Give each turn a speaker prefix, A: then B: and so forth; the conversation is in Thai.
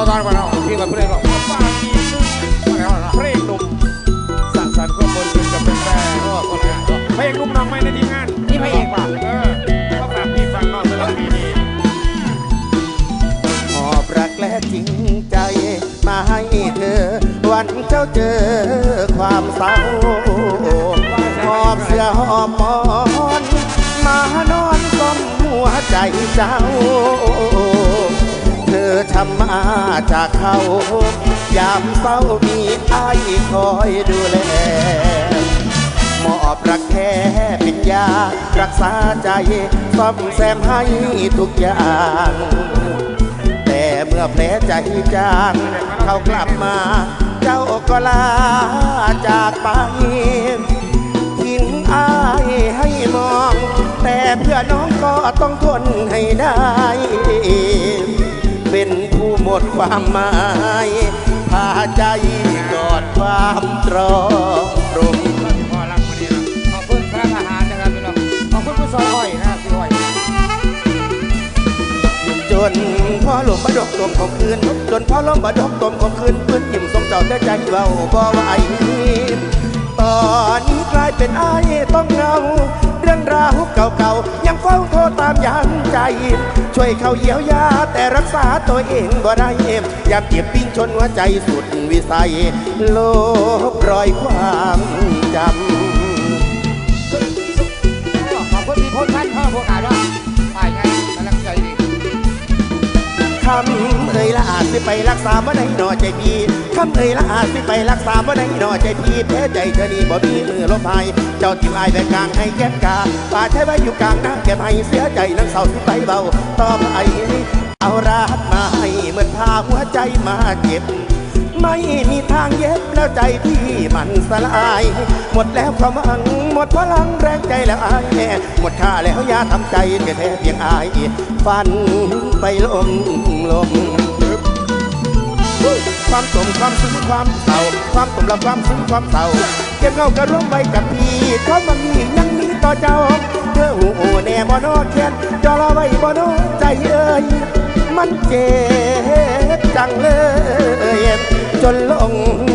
A: อตอนก่อนเนาะพี่ก่อนเพื่อนก่อน
B: ฝากอีกหนึ่ง
A: แล้วนะ
B: เพลงหนุ่มสั่งสรรค์ข้อมูลขึ้นกับเป็นแฟน
A: ก็คนละก็
B: เพลงหนุ่มน้องไม่ในทีมงาน
A: นี่พระเอกป่ะ
B: เออก็ฝากพี่ฟังนอกสำหรับปีนี้
C: หอบรักและจริงใจมาให้เธอ วันเจ้าเจอความเศร้าหอบเสื้อหอบหมอน มานอนกลมหัวใจเจ้า เธอทำมาจากเขา ยามเศร้ามีไอ้ายคอยดูแลมอบรักแท้เป็นยา รักษาใจซ่อมแซมให้ทุกอย่าง แต่เมื่อแผลใจจางเขากลับมา เจ้าก็ลาจากไปทิ้งอายให้มอง แต่เพื่อน้องก็ต้องทนให้ได้ เป็น หมดความหมายพาใจกอดความตรอมตรม
B: พ่อรักวันนี้นะ
A: ขอบคุณพระทหารนะครับพี่น้องขอบคุณผู้ซอยอ้อยนะพี่อ้อย
C: จนพ่อหลวงบดกตมของคืนจนพ่อหลวงบดกตมของคืนปืนยิ้มทรงเจ้าแต่ใจเบาบ่ไหวตอนนี้กลายเป็นไอ้ายต้องเงาเรื่องราวเก่าๆยังเฝ้าโทษตามยังใจ ช่วยเขาเยียวยา แต่รักษาตัวเองบ่ได้ยามเจ็บปิ้งชนหัวใจสุดวิสัย โลบรอยำเอ่ยละอาจสิไปรักษาบ่ได้หนอใจพี่คำเอ่ยละอาจสิไปรักษาบ่ได้หนอใจพี่แพ้ใจเธอนี่บ่มีมือลบหายเจ้าทิมอายแบกกลางให้แก้มกาป่าใช้ไว้อยู่กลางน้ำแก้มให้เสียใจนังเศร้าที่ไปเบาต่อไปเอารักมาให้เหมือนพาหัวใจมาเจ็บ ไม่มีทางเย็บแล้วใจพี่มันสลาย หมดแล้วความหวังหมดพลังแรงใจแล้วอายแน่หมดค่าแล้วยาทำใจแค่แท้เพียงอายฟันไปลมลมความสมความซึ้งความเศร้าความสมและความซึ้งความเศร้าเก็บเงากระร่วมไว้กับพี่เพราะมันมียังมีต่อเจ้าเธอหูโอแน่บ่นอแค้นจอรอไว้บ่นอใจเอ่ยมันเจ็บจังเลย ជលង